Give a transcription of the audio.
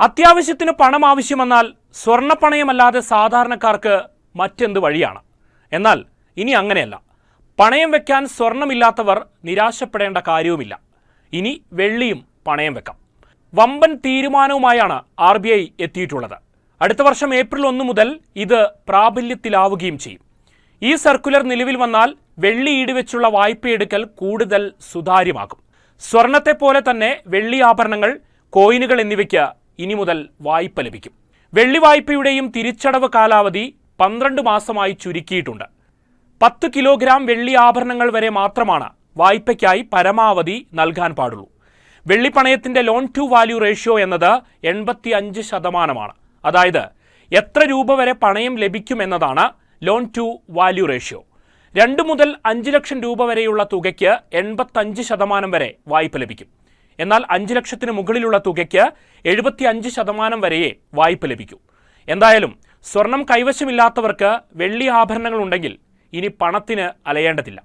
അത്യാവശ്യത്തിന് പണം ആവശ്യമെന്നാൽ സ്വർണപ്പണയമല്ലാതെ സാധാരണക്കാർക്ക് മറ്റെന്ത് വഴിയാണ്? എന്നാൽ ഇനി അങ്ങനെയല്ല. പണയം വെക്കാൻ സ്വർണമില്ലാത്തവർ നിരാശപ്പെടേണ്ട കാര്യവുമില്ല. ഇനി വെള്ളിയും പണയം വെക്കാം. വമ്പൻ തീരുമാനവുമായാണ് ആർ ബി ഐ എത്തിയിട്ടുള്ളത്. അടുത്ത വർഷം ഏപ്രിൽ ഒന്ന് മുതൽ ഇത് പ്രാബല്യത്തിലാവുകയും ചെയ്യും. ഈ സർക്കുലർ നിലവിൽ വന്നാൽ വെള്ളി ഈടുവെച്ചുള്ള വായ്പയെടുക്കൽ കൂടുതൽ സുതാര്യമാകും. സ്വർണത്തെ പോലെ തന്നെ വെള്ളി ആഭരണങ്ങൾ കോയിനുകൾ എന്നിവയ്ക്ക് ഇനി മുതൽ വായ്പ ലഭിക്കും. വെള്ളി വായ്പയുടെയും തിരിച്ചടവ് കാലാവധി പന്ത്രണ്ട് മാസമായി ചുരുക്കിയിട്ടുണ്ട്. പത്ത് കിലോഗ്രാം വെള്ളി ആഭരണങ്ങൾ വരെ മാത്രമാണ് വായ്പയ്ക്കായി പരമാവധി നൽകാൻ പാടുള്ളൂ. വെള്ളി പണയത്തിന്റെ ലോൺ ടു വാല്യൂ റേഷ്യോ എന്നത് എൺപത്തി അഞ്ച് ശതമാനമാണ്. അതായത് എത്ര രൂപ വരെ പണയം ലഭിക്കുമെന്നതാണ് ലോൺ ടു വാല്യൂ റേഷ്യോ രണ്ട് മുതൽ അഞ്ച് ലക്ഷം രൂപ വരെയുള്ള തുകയ്ക്ക് എൺപത്തഞ്ച് ശതമാനം വരെ വായ്പ ലഭിക്കും. എന്നാൽ അഞ്ച് ലക്ഷത്തിന് മുകളിലുള്ള തുകയ്ക്ക് എഴുപത്തി അഞ്ച് ശതമാനം വരെയേ വായ്പ ലഭിക്കൂ. എന്തായാലും സ്വർണം കൈവശമില്ലാത്തവർക്ക് വെള്ളി ആഭരണങ്ങൾ ഉണ്ടെങ്കിൽ ഇനി പണത്തിന് അലയേണ്ടതില്ല.